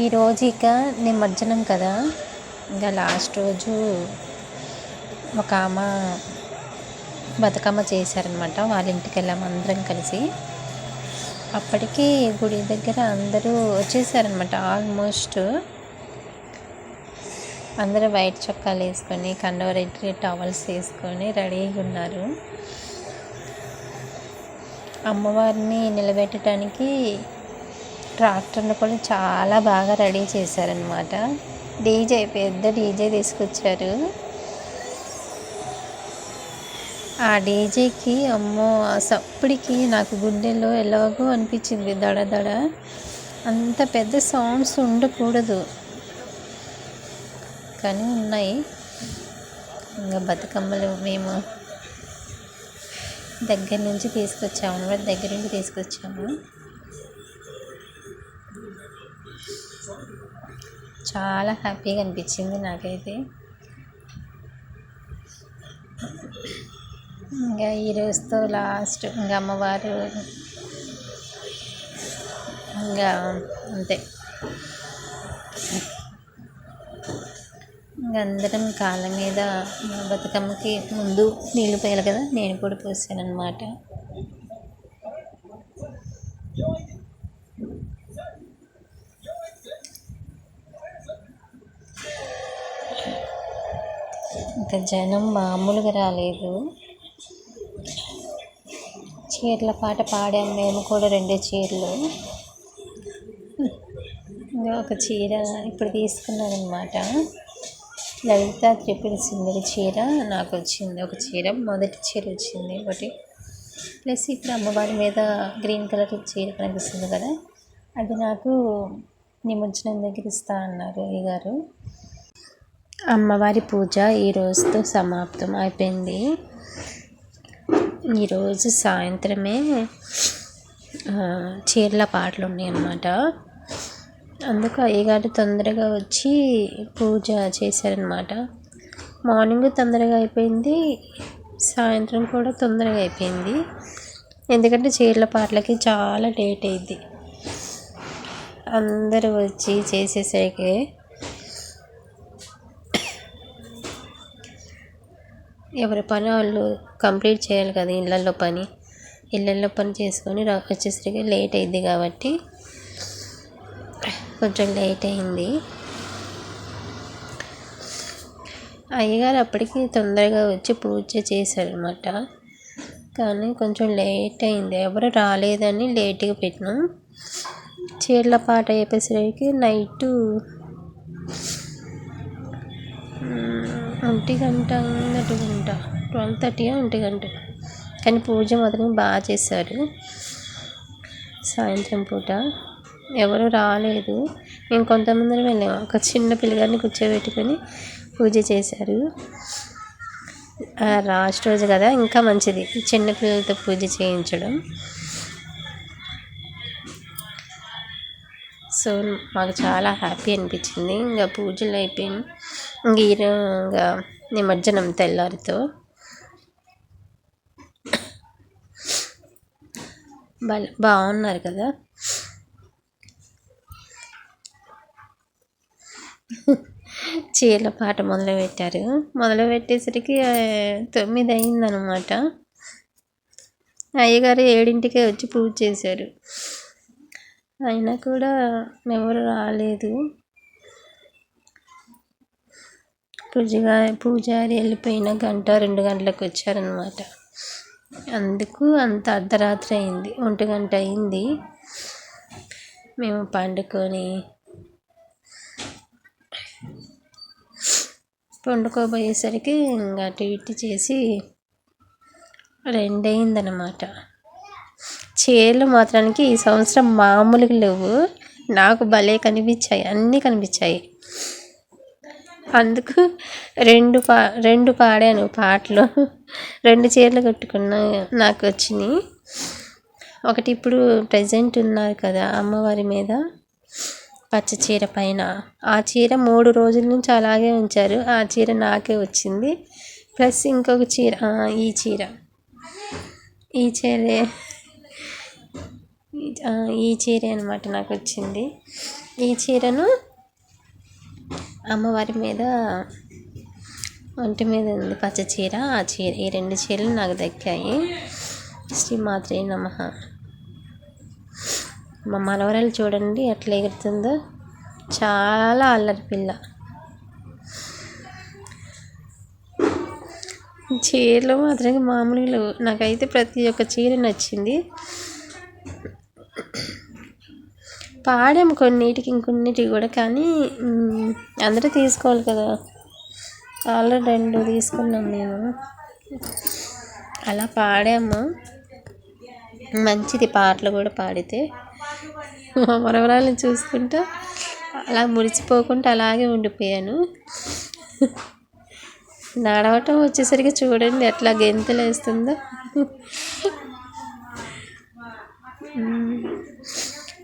ఈరోజు ఇక నిమజ్జనం కదా. ఇంకా లాస్ట్ రోజు ఒక ఆమె బతుకమ్మ చేశారనమాట. వాళ్ళ ఇంటికి వెళ్ళాము అందరం కలిసి. అప్పటికి గుడి దగ్గర అందరూ వచ్చేసారనమాట. ఆల్మోస్ట్ అందరూ వైట్ చొక్కాలు వేసుకొని కండవ రెడ్ టవల్స్ వేసుకొని రెడీగా ఉన్నారు. అమ్మవారిని నిలబెట్టడానికి ట్రాక్టర్ని కూడా చాలా బాగా రెడీ చేశారనమాట డీజే పెద్ద డీజే తీసుకొచ్చారు. ఆ డీజేకి అమ్మో ఆ సప్పుడికి నాకు గుండెలో ఎలాగో అనిపించింది దడ దడ. అంత పెద్ద సౌండ్స్ ఉండకూడదు. కానీ ఉన్నాయి. ఇంకా బతుకమ్మలు మేము దగ్గర నుంచి తీసుకొచ్చాము. దగ్గర నుంచి తీసుకొచ్చాము. చాలా హ్యాపీగా అనిపించింది నాకైతే. ఇంకా ఈ రోజుతో లాస్ట్ ఇంకా అమ్మవారు ఇంకా అంతే. ఇంకా అందరం కాళ్ళ మీద బతుకమ్మకి ముందు నీళ్ళు పోయాలి కదా నేను కూడా పోసాను అనమాట ఇంకా జనం మామూలుగా రాలేదు. చీరల పాట పాడాము మేము కూడా రెండే చీరలు. ఒక చీర ఇప్పుడు తీసుకున్నాను అనమాట లలిత త్రిపుర సుందరి చీర నాకు వచ్చింది. ఒక చీర మొదటి చీర వచ్చింది ఒకటి. ప్లస్ ఇప్పుడు అమ్మవారి మీద గ్రీన్ కలర్ చీర కనిపిస్తుంది కదా అది నాకు నిమజ్జనం దగ్గర ఇస్తా అన్నారు అయ్యగారు గారు. అమ్మవారి పూజ ఈ రోజుతో సమాప్తం అయిపోయింది. ఈరోజు సాయంత్రమే చీరల పాటలు ఉన్నాయి అన్నమాట అందుకు అయ్యగారు తొందరగా వచ్చి పూజ చేశారనమాట మార్నింగ్ తొందరగా అయిపోయింది సాయంత్రం కూడా తొందరగా అయిపోయింది. ఎందుకంటే చీరల పాటలకి చాలా లేట్ అయింది. అందరూ వచ్చి చేసేసరికి ఎవరి పని వాళ్ళు కంప్లీట్ చేయాలి కదా ఇళ్ళల్లో పని. ఇళ్ళల్లో పని చేసుకొని వచ్చేసరికి లేట్ అయింది కాబట్టి కొంచెం లేట్ అయింది. అయ్యగారు అప్పటికి తొందరగా వచ్చి పూజ చేశారనమాట కానీ కొంచెం లేట్ అయింది. ఎవరు రాలేదని లేట్గా పెట్టినాం. చీరల పాట అయిపోయేసరికి నైట్ ఒంటి గంట ఒంటి గంట. ట్వెల్వ్ థర్టీయా ఒంటి గంట. కానీ పూజ మాత్రం బాగా చేశారు. సాయంత్రం పూట. ఎవరు రాలేదు. మేము కొంతమంది వెళ్ళాము ఒక చిన్న పిల్లగాడిని కూర్చోబెట్టుకొని పూజ చేశారు. లాస్ట్ రోజు కదా. ఇంకా మంచిది. చిన్న పిల్లలతో పూజ చేయించడం. సో మాకు చాలా హ్యాపీ అనిపించింది. ఇంకా పూజలు అయిపోయింది ఇంక ఇంకా నిమజ్జనం తెల్లారితో. బాగున్నారు కదా. చీరల పాట మొదలుపెట్టారు. మొదలు పెట్టేసరికి తొమ్మిది అయిందనమాట అయ్యగారు ఏడింటికే వచ్చి పూజ చేశారు. అయినా కూడా ఎవరు రాలేదు. పూజగా పూజారి వెళ్ళిపోయిన గంట రెండు గంటలకు వచ్చారనమాట అందుకు అంత అర్ధరాత్రి అయింది. ఒంటి గంట అయింది. మేము పండుకొని పండుకోబోయేసరికి ఇంకా అటు ఇటు చేసి రెండయిందనమాట చీరలు మాత్రానికి ఈ సంవత్సరం మామూలుగా లేవు. నాకు భలే కనిపించాయి. అన్నీ కనిపించాయి. అందుకు రెండు పా రెండు పాడాను పాటలు. రెండు చీరలు కట్టుకున్నా నాకు వచ్చినాయి. ఒకటి ఇప్పుడు ప్రజెంట్ ఉన్నారు కదా అమ్మవారి మీద పచ్చ చీర పైన. ఆ చీర మూడు రోజుల నుంచి అలాగే ఉంచారు. ఆ చీర నాకే వచ్చింది. ప్లస్ ఇంకొక చీర ఈ చీర. ఈ చీర ఈ- చీర అనమాట నాకు వచ్చింది ఈ చీరను అమ్మవారి మీద ఒంటి మీద ఉంది పచ్చ చీర. ఆ చీర ఈ రెండు చీరలు నాకు దక్కాయి. శ్రీ మాత్రే నమ. మా మనవరాలు చూడండి ఎట్లా ఎగురుతుందో. చాలా అల్లరి పిల్ల. చీరలు మాత్రం మామూలుగా నాకైతే ప్రతి ఒక్క చీర నచ్చింది. పాడాము కొన్నిటికి ఇంకొన్నిటికి కూడా కానీ అందరూ తీసుకోవాలి కదా. ఆల్రెడీ రెండు తీసుకున్నాం మేము. అలా పాడాము. మంచిది పాటలు కూడా పాడితే. మా మనవరాలను చూసుకుంటూ అలా మురిచిపోకుండా అలాగే ఉండిపోయాను. నడవటం వచ్చేసరికి చూడండి ఎట్లా గెంతులు వేస్తుందో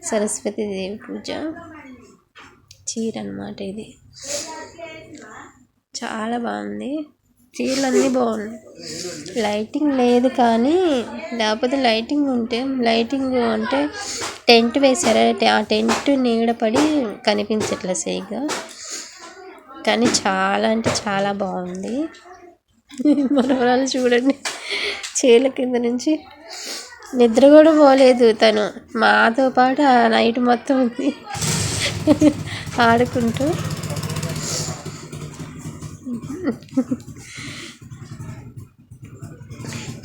సరస్వతి దేవి పూజ. చీర అన్నమాట ఇది. చాలా బాగుంది. చీరలన్నీ బాగున్నాయి. లైటింగ్ లేదు కానీ లేకపోతే లైటింగ్ ఉంటే లైటింగ్ అంటే టెంట్ వేసారు ఆ టెంట్ నీడపడి కనిపించట్లే సరిగ్గా. కానీ చాలా అంటే చాలా బాగుంది. మనవరాలు చూడండి. చీరల కింద నుంచి నిద్ర కూడా పోలేదు తను. మాతో పాటు ఆ నైట్ మొత్తం ఉంది. ఆడుకుంటూ.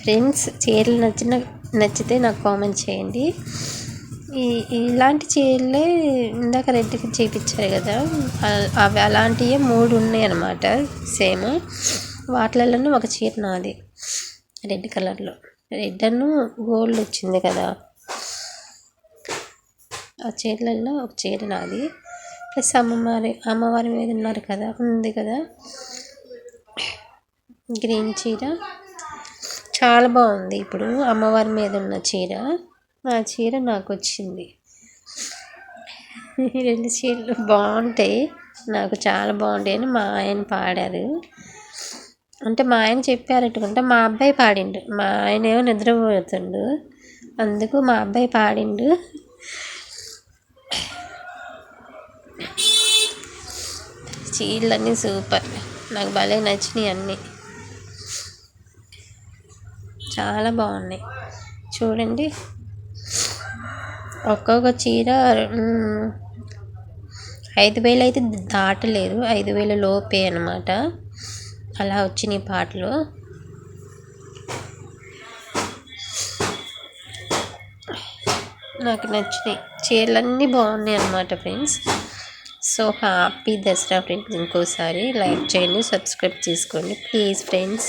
ఫ్రెండ్స్ చీరలు నచ్చిన నచ్చితే నాకు కామెంట్ చేయండి. ఈ ఇలాంటి చీరలే ఇందాక రెడ్కి చేపించారు కదా. అవి అలాంటివే మూడు ఉన్నాయి అన్నమాట. సేమ్. వాటిలలోనే ఒక చీర నాది. రెడ్ కలర్లో. రెడ్ అను గోల్డ్ వచ్చింది కదా. ఆ చీరలలో ఒక చీర నాది. ప్లస్ అమ్మవారి అమ్మవారి మీద ఉన్నారు కదా ఉంది కదా. గ్రీన్ చీర. చాలా బాగుంది ఇప్పుడు అమ్మవారి మీద ఉన్న చీర. ఆ చీర నాకు వచ్చింది. రెండు చీరలు బాగుంటాయి. నాకు చాలా బాగుంటాయి అని మా ఆయన పాడారు. అంటే మా ఆయన చెప్పారట్టుకుంటే మా అబ్బాయి పాడిండు. మా ఆయన ఏమో నిద్రపోతుండు. అందుకు మా అబ్బాయి పాడిండు. చీరలన్నీ సూపర్. నాకు భలే నచ్చినాయి అన్నీ. చాలా బాగున్నాయి. చూడండి. ఒక్కొక్క చీర ఐదు వేలు అయితే దాటలేదు. ఐదు వేల లోపే అనమాట అలా వచ్చినాయి పాటలు. నాకు నచ్చినాయి. చీరలన్నీ బాగున్నాయి అన్నమాట friends. So happy Dasara friends ఇంకోసారి లైక్ చేయండి సబ్స్క్రైబ్ చేసుకోండి. Please friends.